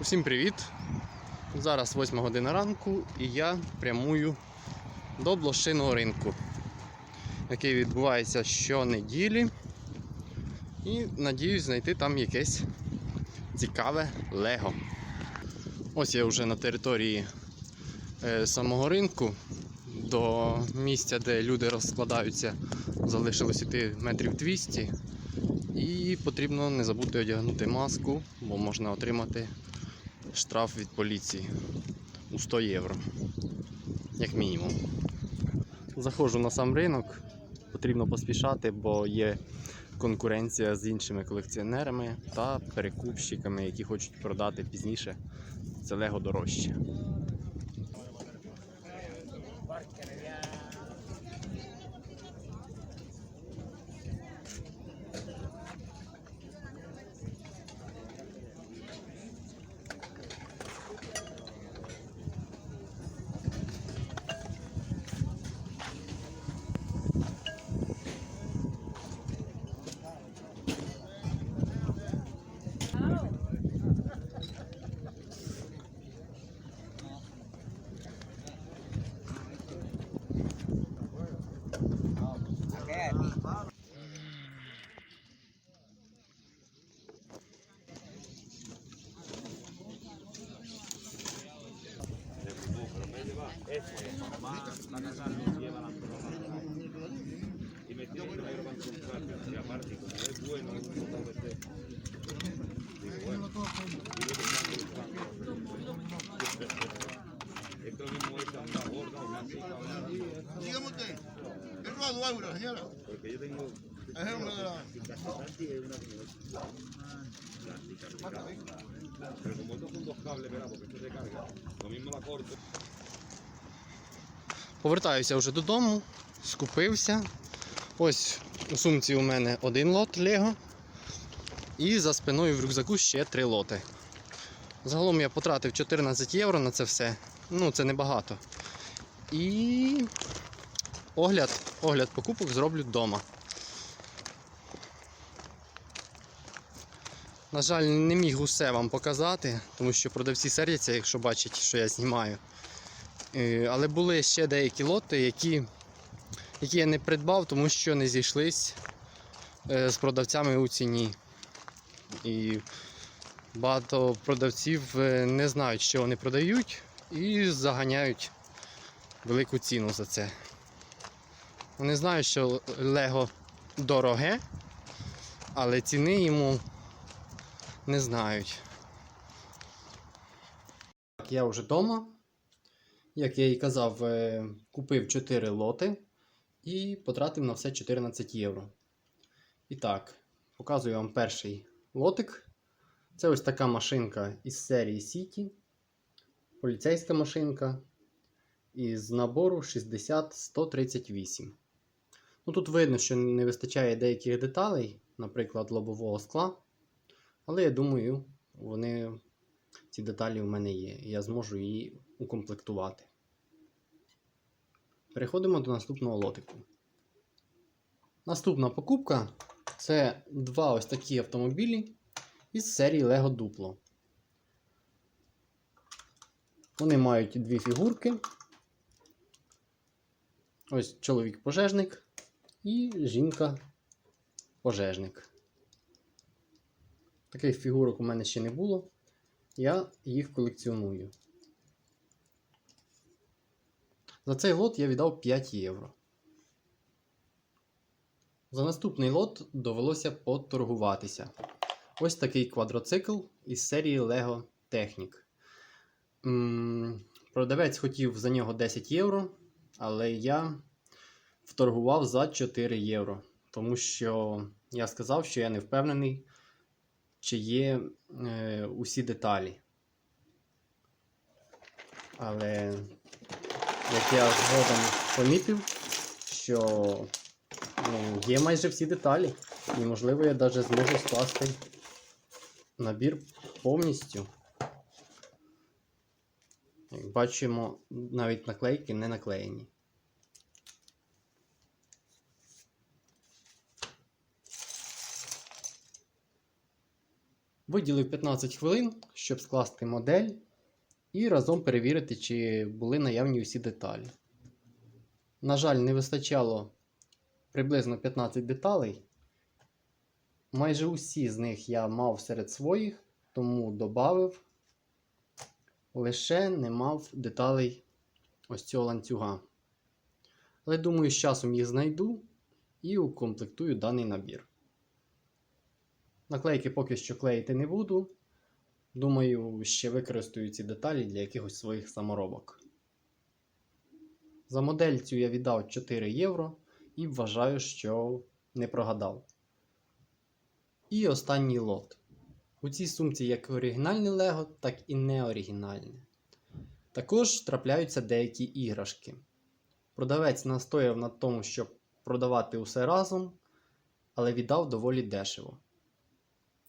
Усім привіт! Зараз 8 година ранку і я прямую до блошиного ринку, який відбувається щонеділі. І надіюсь знайти там якесь цікаве лего. Ось я вже на території е, самого ринку. До місця, де люди розкладаються, залишилось іти метрів 200. І потрібно не забути одягнути маску, бо можна отримати штраф від поліції у 100 євро. Як мінімум. Заходжу на сам ринок. Потрібно поспішати, бо є конкуренція з іншими колекціонерами та перекупщиками, які хочуть продати пізніше це лего дорожче. Dígame usted, ¿es rodado euro, señora? porque yo tengo Es el de la... Pero como estos son dos cables, ¿verdad? Porque esto se carga, lo mismo la corto. Повертаюся вже додому, скупився. Ось у сумці у мене один лот Лего. І за спиною в рюкзаку ще три лоти. Загалом я потратив 14 євро на це все. Ну, це небагато. І огляд, огляд покупок зроблю вдома. На жаль, не міг усе вам показати, тому що продавці сердяться, якщо бачать, що я знімаю. Е, Але були ще деякі лоти, які, які я не придбав, тому що не зійшлись е, з продавцями у ціні. І багато продавців е, не знають, що вони продають, і заганяють велику ціну за це. Вони знають, що Лего дороге, але ціни йому не знають. Я вже вдома. Як я і казав, е, купив 4 лоти і потратив на все 14 євро. І так, показую вам перший лотик. Це ось така машинка із серії City. Поліцейська машинка із набору 60-138. Ну, тут видно, що не вистачає деяких деталей, наприклад, лобового скла. Але я думаю, вони, ці деталі у мене є. і Я зможу її укомплектувати. Переходимо до наступного лотику. Наступна покупка це два ось такі автомобілі із серії Lego Duplo. Вони мають дві фігурки. Ось чоловік-пожежник і жінка-пожежник. Таких фігурок у мене ще не було. Я їх колекціоную. За цей лот я віддав 5 євро. За наступний лот довелося поторгуватися. Ось такий квадроцикл із серії Lego Technic. М, Продавець хотів за нього 10 євро, але я вторгував за 4 євро. Тому що я сказав, що я не впевнений, чи є е, усі деталі. Але як я згодом помітив, що ну, є майже всі деталі. І можливо я навіть зможу скласти набір повністю. Як бачимо, навіть наклейки не наклеєні. Виділив 15 хвилин, щоб скласти модель і разом перевірити, чи були наявні усі деталі. На жаль, не вистачало приблизно 15 деталей. Майже усі з них я мав серед своїх, тому додав. Лише не мав деталей ось цього ланцюга. Але думаю, з часом їх знайду і укомплектую даний набір. Наклейки поки що клеїти не буду. Думаю, ще використаю ці деталі для якихось своїх саморобок. За модель цю я віддав 4 євро і вважаю, що не прогадав. І останній лот. У цій сумці як оригінальне Лего, так і неоригінальне. Також трапляються деякі іграшки. Продавець настояв на тому, щоб продавати усе разом, але віддав доволі дешево.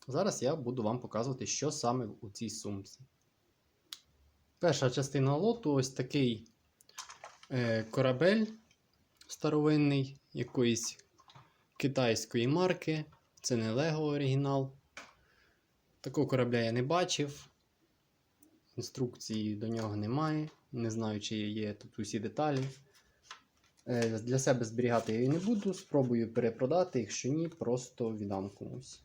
Зараз я буду вам показувати, що саме у цій сумці. Перша частина лоту ось такий е, корабель старовинний якоїсь китайської марки. Це не Лего оригінал. Такого корабля я не бачив. Інструкції до нього немає. Не знаю, чи є тут усі деталі. Е, Для себе зберігати я її не буду. Спробую перепродати, якщо ні, просто віддам комусь.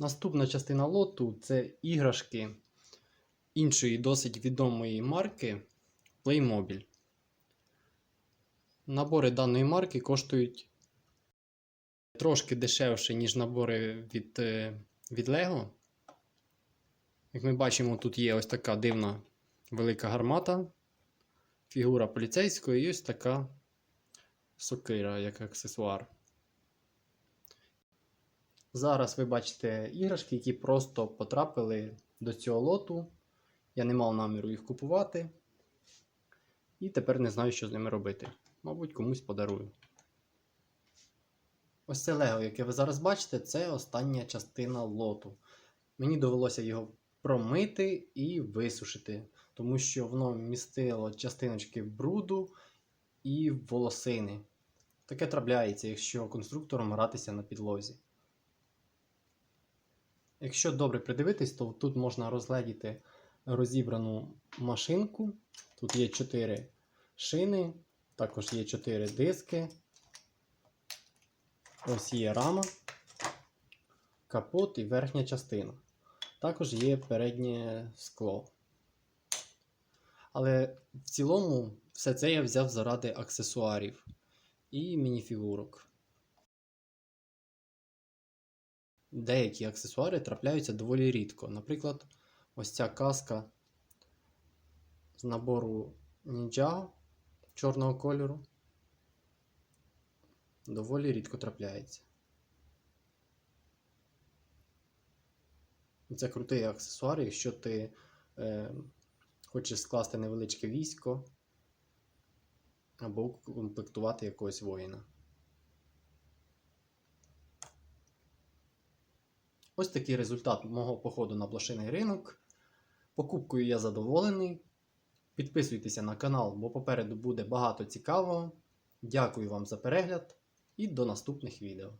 Наступна частина лоту це іграшки іншої досить відомої марки Playmobil. Набори даної марки коштують трошки дешевше, ніж набори від, е, від Lego. Як ми бачимо, тут є ось така дивна велика гармата, фігура поліцейського і ось така сокира як аксесуар. Зараз ви бачите іграшки, які просто потрапили до цього лоту. Я не мав наміру їх купувати. І тепер не знаю, що з ними робити. Мабуть, комусь подарую. Ось це Лего, яке ви зараз бачите, це остання частина лоту. Мені довелося його промити і висушити, тому що воно містило частиночки бруду і волосини. Таке трапляється, якщо конструктором гратися на підлозі. Якщо добре придивитись, то тут можна розгледіти розібрану машинку. Тут є 4 шини, також є 4 диски. Ось є рама, капот і верхня частина. Також є переднє скло. Але в цілому все це я взяв заради аксесуарів і мініфігурок. Деякі аксесуари трапляються доволі рідко. Наприклад, ось ця каска з набору Ninjago чорного кольору. Доволі рідко трапляється. Це крутий аксесуар, якщо ти е, хочеш скласти невеличке військо або комплектувати якогось воїна. Ось такий результат мого походу на блошиний ринок. Покупкою я задоволений. Підписуйтеся на канал, бо попереду буде багато цікавого. Дякую вам за перегляд і до наступних відео.